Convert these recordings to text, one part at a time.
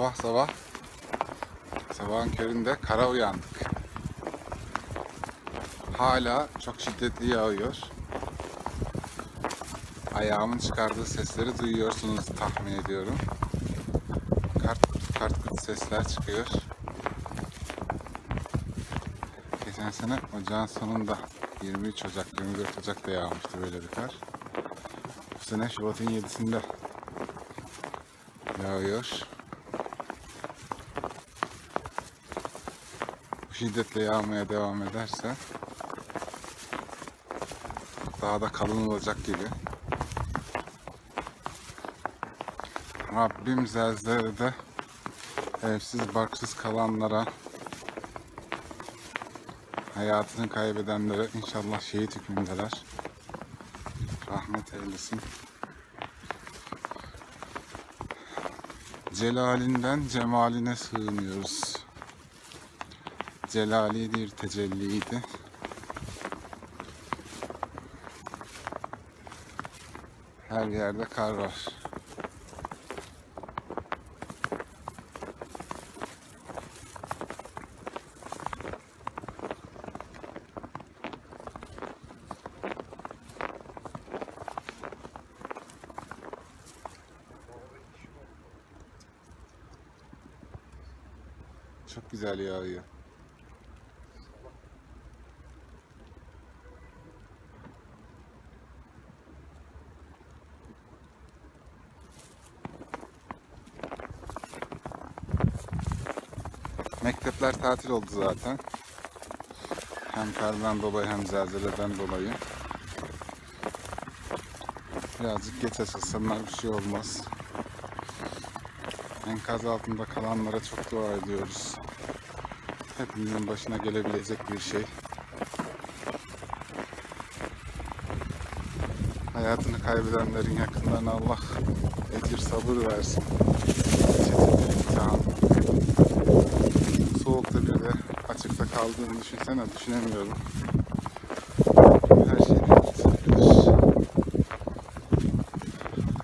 Sabah sabah sabahın köründe kara uyandık. Hala çok şiddetli yağıyor. Ayağımın çıkardığı sesleri duyuyorsunuz tahmin ediyorum. Kart kart kurt sesler çıkıyor. Geçen sene ocağın sonunda 23 Ocak, 24 Ocak'ta yağmıştı böyle bir kar. Bu sene Şubat'ın 7'sinde yağıyor. Şiddetle yağmaya devam ederse daha da kalın olacak gibi. Rabbim zelzelede evsiz barksız kalanlara hayatını kaybedenlere inşallah şehit hükmündeler. Rahmet eylesin. Celalinden cemaline sığınıyoruz. Celalidir, tecelliydi. Her yerde kar var. Çok güzel yağıyor. Mektepler tatil oldu zaten. Hem kardan dolayı hem zelzeleden dolayı. Birazcık geç açılsınlar bir şey olmaz. Enkaz altında kalanlara çok dua ediyoruz. Hepimizin başına gelebilecek bir şey. Hayatını kaybedenlerin yakınlarına Allah ecir sabır versin. Kaldığını düşünsene düşünemiyorum. Her şeyin hayırlısı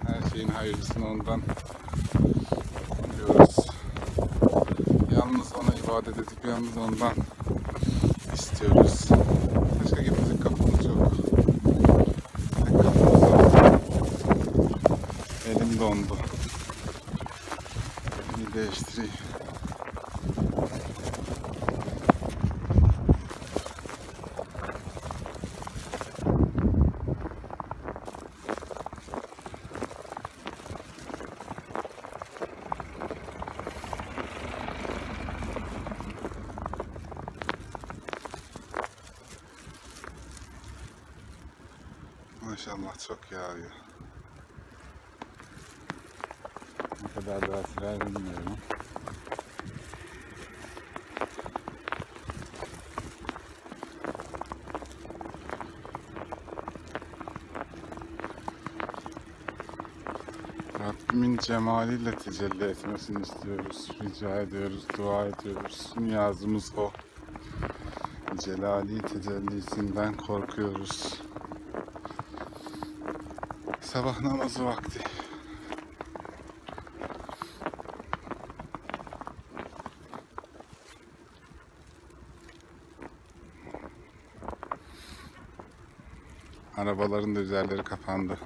Her şeyin hayırlısını ondan diyoruz. Yalnız ona ibadet edip yalnız ondan istiyoruz. Başka gidecek kapımız yok. Kapımız o. Elim dondu. Elimi değiştireyim. Maşallah çok yağıyor. Ne kadar daha sürer bilmiyorum. Rabbimin cemaliyle tecelli etmesini istiyoruz. Rica ediyoruz, dua ediyoruz. Niyazımız o. Celali tecellisinden korkuyoruz. Sabah namazı vakti. Arabaların da üzerleri kapandı.